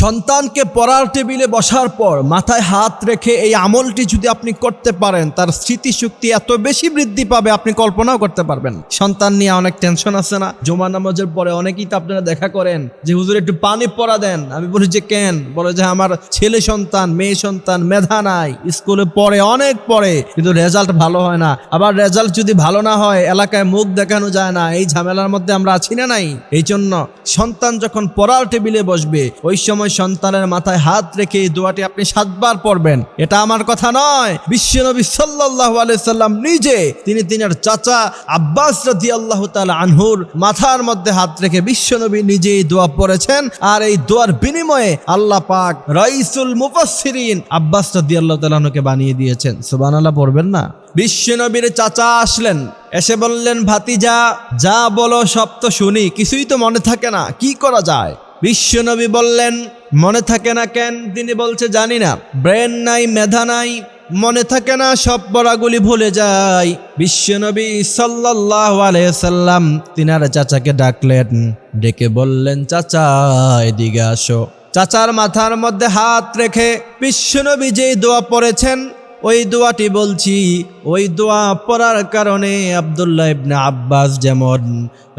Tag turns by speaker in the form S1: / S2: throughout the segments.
S1: সন্তানকে পড়ার টেবিলে বসার পর মাথায় হাত রেখে এই আমলটি যদি আপনি করতে পারেন, তার স্মৃতিশক্তি এত বেশি বৃদ্ধি পাবে, আপনি কল্পনাও করতে পারবেন। সন্তান নিয়ে অনেক টেনশন আছে না? জমা নামাজের পরে অনেকেই তো আপনারা দেখা করেন যে, হুজুর, একটু পানি পড়া দেন। আমি বলি, যে কেন? বলে যে, আমার ছেলে সন্তান, মেয়ে সন্তান, মেধা নাই। স্কুলে পড়ে, অনেক পড়ে, কিন্তু রেজাল্ট ভালো হয় না। আবার রেজাল্ট যদি ভালো না হয়, এলাকায় মুখ দেখানো যায় না। এই ঝামেলার মধ্যে আমরা আছি না নাই? এই জন্য সন্তান যখন পড়ার টেবিলে বসবে, ওই সময় সন্তানের মাথায় হাত রেখে এই দোয়াটি আপনি সাতবার পড়বেন। এটা আমার কথা নয়। বিশ্বনবী সাল্লাহ সাল্লাম নিজে তিনি তিনার চাচা আব্বাস রাজি আল্লাহ তাল আনহুর মাথার মধ্যে হাত রেখে বিশ্বনবী নিজে এই দোয়া পড়েছেন। আর এই দোয়ার বিনিময়ে আল্লাহ পাক রাইসুল মুফাসসিরিন আব্বাস রাজি আল্লাহ তালকে বানিয়ে দিয়েছেন। সুবান আল্লাহ পড়বেন না? বিশ্বনবীর চাচা আসলেন। এসে বললেন, ভাতিজা, যা বলো সব তো শুনি, কিছুই তো মনে থাকে না। কি করা যায়? বিশ্বনবী বললেন মনে থাকে না কেন? তিনি বলছে, জানি না। ব্রেন নাই, মেধা নাই, মনে থাকে না, সব পড়াগুলি ভুলে যায় বিশ্বনবী সাল্লাহ আলাইসাল্লাম তিনার চাচাকে ডাকলেন। ডেকে বললেন, চাচা, এদিকে আসো। চাচার মাথার মধ্যে হাত রেখে বিশ্বনবী যেই দোয়া পড়েছেন ওই দোয়াটি বলছি, ওই দোয়া পড়ার কারণে আবদুল্লাহ ইবনে আব্বাস যেমন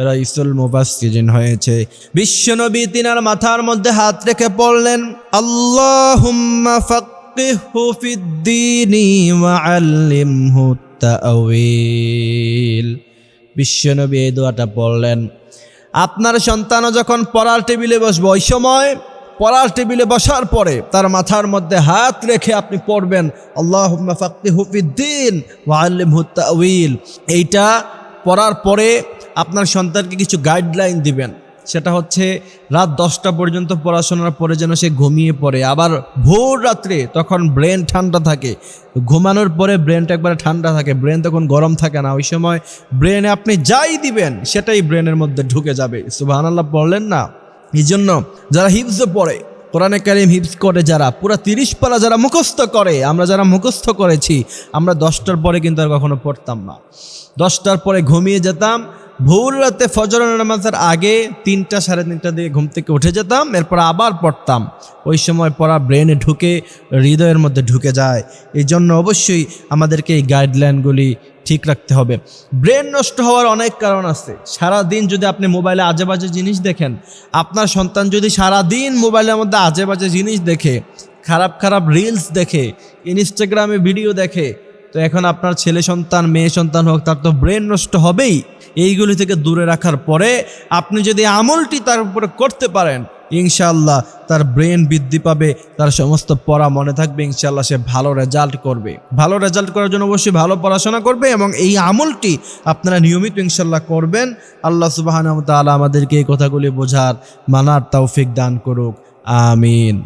S1: রাইসুল মুবাসসিরিন হয়েছে। বিশ্বনবী তিনার মাথার মধ্যে হাত রেখে পড়লেন, আল্লাহুম্মা ফাক্কিহু ফিদ্দীনি ওয়া আল্লিমহু তাআওয়িল বিশ্বনবী এই দোয়াটা পড়লেন। আপনার সন্তানও যখন পড়ার টেবিলে বসবে, ওই সময় পড়ার টেবিলে বসার পরে তার মাথার মধ্যে হাত রেখে আপনি পড়বেন আল্লাহ ফাক্তি হুফিদ্দিন ওয়াল্লিম এইটা পড়ার পরে আপনার সন্তানকে কিছু গাইডলাইন দিবেন। সেটা হচ্ছে রাত দশটা পর্যন্ত পড়াশোনার পরে যেন সে ঘুমিয়ে পড়ে। আবার ভোর রাত্রে তখন ব্রেন ঠান্ডা থাকে। ঘুমানোর পরে ব্রেনটা একবারে ঠান্ডা থাকে, ব্রেন তখন গরম থাকে না। ওই সময় ব্রেনে আপনি যাই দিবেন, সেটাই ব্রেনের মধ্যে ঢুকে যাবে। সুবাহ আল্লাহ পড়লেন না? এই জন্য যারা হিফজে পড়ে, কোরআনে কারিম হিপস করে যারা, পুরো তিরিশ পারা যারা মুখস্থ করে, আমরা যারা মুখস্থ করেছি, আমরা দশটার পরে কিন্তু আর কখনো পড়তাম না। দশটার পরে ঘুমিয়ে যেতাম, ভোর রাতে ফজর নামাজের আগে তিনটা সাড়ে তিনটা দিকে ঘুম থেকে উঠে যেতাম, এরপর আবার পড়তাম। ওই সময় পড়া ব্রেনে ঢুকে হৃদয়ের মধ্যে ঢুকে যায়। এই জন্য অবশ্যই আমাদেরকে এই গাইডলাইনগুলি ঠিক রাখতে হবে। ব্রেন নষ্ট হওয়ার অনেক কারণ আছে। সারা দিন যদি আপনি মোবাইলে আজে বাজে জিনিস দেখেন, আপনার সন্তান যদি সারা দিন মোবাইলের মধ্যে আজে বাজে জিনিস দেখে, খারাপ খারাপ রিলস দেখে ইনস্টাগ্রামে ভিডিও দেখে, তো এখন আপনার ছেলে সন্তান, মেয়ে সন্তান হোক, তার তো ব্রেন নষ্ট হবেই। এইগুলি থেকে দূরে রাখার পরে আপনি যদি আমলটি তার উপরে করতে পারেন ইনশাল্লাহ তার ব্রেন বৃদ্ধি পাবে, তার সমস্ত পড়া মনে থাকবে ইনশাল্লাহ সে ভালো রেজাল্ট করবে। ভালো রেজাল্ট করার জন্য অবশ্যই ভালো পড়াশোনা করবে এবং এই আমলটি আপনারা নিয়মিত ইনশাল্লাহ করবেন। আল্লাহ সুবাহ তাআলা আমাদেরকে এই কথাগুলি বোঝার মানার তাওফিক দান করুক। আমিন।